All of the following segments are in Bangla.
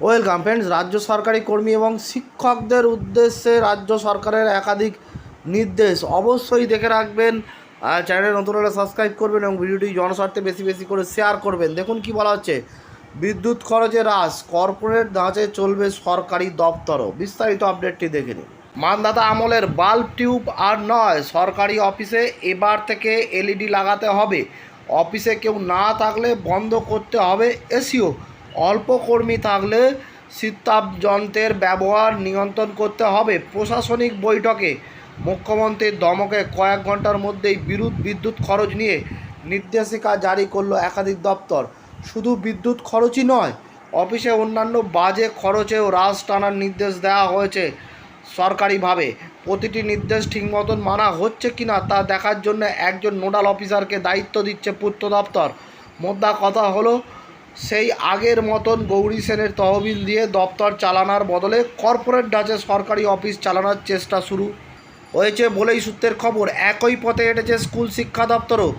ওয়েলকাম ফ্রেন্ডস, রাজ্য সরকারি কর্মী এবং শিক্ষকদের উদ্দেশ্যে রাজ্য সরকারের একাধিক নির্দেশ অবশ্যই দেখে রাখবেন চ্যানেলে নতুন হলে সাবস্ক্রাইব করবেন এবং ভিডিওটি জনস্বার্থে বেশি বেশি করে শেয়ার করবেন। দেখুন কি বলা হচ্ছে, বিদ্যুৎ খরচে হ্রাস, কর্পোরেট ধাঁচে চলবে সরকারি দপ্তরও। বিস্তারিত আপডেটটি দেখে নিন। মানদাতা আমলের বাল্ব টিউব আর নয়, সরকারি অফিসে এবার থেকে এলইডি লাগাতে হবে। অফিসে কেউ না থাকলে বন্ধ করতে হবে এসিও। অল্প কর্মী থাকলে শীতাপ যন্ত্রের ব্যবহার নিয়ন্ত্রণ করতে হবে। প্রশাসনিক বৈঠকে মুখ্যমন্ত্রীর দমকে কয়েক ঘণ্টার মধ্যেই বিরুদ্ধ বিদ্যুৎ খরচ নিয়ে নির্দেশিকা জারি করল একাধিক দপ্তর। শুধু বিদ্যুৎ খরচই নয়, অফিসে অন্যান্য বাজে খরচেও হ্রাস টানার নির্দেশ দেওয়া হয়েছে সরকারিভাবে। প্রতিটি নির্দেশ ঠিক মতন মানা হচ্ছে কিনা তা দেখার জন্য একজন নোডাল অফিসারকে দায়িত্ব দিচ্ছে পূর্ত দপ্তর। মোদ্দা কথা হলো সেই আগের মতন গৌরী সেনের তহবিল দিয়ে দপ্তর চালানোর বদলে কর্পোরেট ডাচে সরকারি অফিস চালানোর চেষ্টা শুরু হয়েছে বলেই সূত্রের খবর। একই পথে হেঁটেছে স্কুল শিক্ষা দপ্তরও।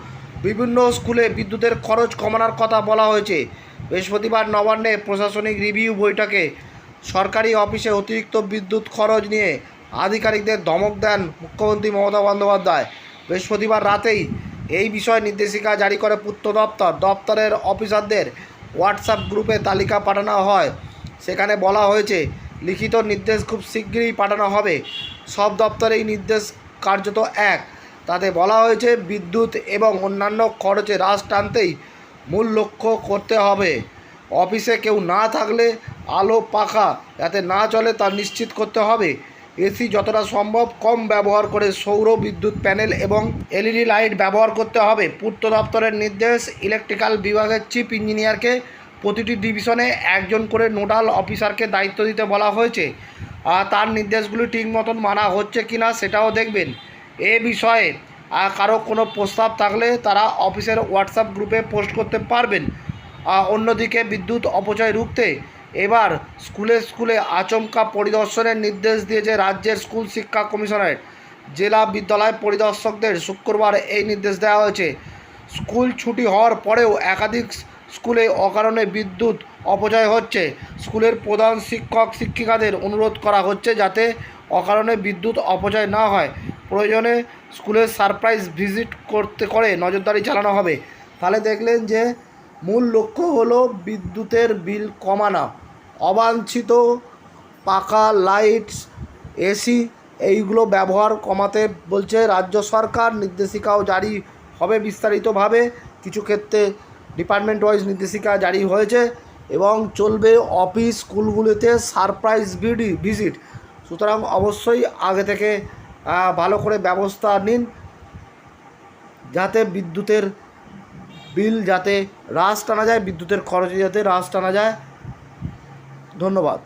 বিভিন্ন স্কুলে বিদ্যুতের খরচ কমানোর কথা বলা হয়েছে। বৃহস্পতিবার নবান্নে প্রশাসনিক রিভিউ বৈঠকে সরকারি অফিসে অতিরিক্ত বিদ্যুৎ খরচ নিয়ে আধিকারিকদের ধমক দেন মুখ্যমন্ত্রী মমতা বন্দ্যোপাধ্যায়। বৃহস্পতিবার রাতেই এই বিষয়ে নির্দেশিকা জারি করে পূর্ত দপ্তর। দপ্তরের অফিসারদের হোয়াটসঅ্যাপ গ্রুপে তালিকা পাঠানো হয়। সেখানে বলা হয়েছে, লিখিত নির্দেশ খুব শীঘ্রই পাঠানো হবে। সব দপ্তরেই নির্দেশ কার্যত এক। তাতে বলা হয়েছে, বিদ্যুৎ এবং অন্যান্য খরচে হ্রাস টানতেই মূল লক্ষ্য করতে হবে। অফিসে কেউ না থাকলে আলো পাখা যাতে না চলে তা নিশ্চিত করতে হবে। এসি যতটা সম্ভব কম ব্যবহার করে সৌর বিদ্যুৎ প্যানেল এবং এলইডি লাইট ব্যবহার করতে হবে। পূর্ত দপ্তরের নির্দেশ, ইলেকট্রিক্যাল বিভাগের চিফ ইঞ্জিনিয়ারকে প্রতিটি ডিভিশনে একজন করে নোডাল অফিসারকে দায়িত্ব দিতে বলা হয়েছে। আর তার নির্দেশগুলি ঠিক মতন মানা হচ্ছে কি না সেটাও দেখবেন। এ বিষয়ে কারও কোনো প্রস্তাব থাকলে তারা অফিসের হোয়াটসঅ্যাপ গ্রুপে পোস্ট করতে পারবেন। অন্যদিকে বিদ্যুৎ অপচয় রুখতে এবার স্কুলে স্কুলে আচমকা পরিদর্শনের নির্দেশ দিয়েছে রাজ্যের স্কুল শিক্ষা কমিশনারেট। জেলা বিদ্যালয় পরিদর্শকদের শুক্রবার এই নির্দেশ দেওয়া হয়েছে। স্কুল ছুটি হওয়ার পরেও একাধিক স্কুলে অকারণে বিদ্যুৎ অপচয় হচ্ছে। স্কুলের প্রধান শিক্ষক শিক্ষিকাদের অনুরোধ করা হচ্ছে যাতে অকারণে বিদ্যুৎ অপচয় না হয়। প্রয়োজনে স্কুলের সারপ্রাইজ ভিজিট করতে করে নজরদারি চালানো হবে। তাহলে দেখলেন যে মূল লক্ষ্য হলো বিদ্যুতের বিল কমানো। অবাঞ্ছিত, পাকা লাইটস, এসি এইগুলো ব্যবহার কমাতে বলছে রাজ্য সরকার। নির্দেশিকাও জারি হবে বিস্তারিতভাবে। কিছু ক্ষেত্রে ডিপার্টমেন্ট ওয়াইজ নির্দেশিকা জারি হয়েছে এবং চলবে অফিস স্কুলগুলিতে সারপ্রাইজ ভিডি, ভিজিট। সুতরাং অবশ্যই আগে থেকে ভালো করে ব্যবস্থা নিন যাতে বিদ্যুতের বিল যাতে হ্রাস টানা যায়, বিদ্যুতের খরচে যাতে হ্রাস টানা যায়। ধন্যবাদ।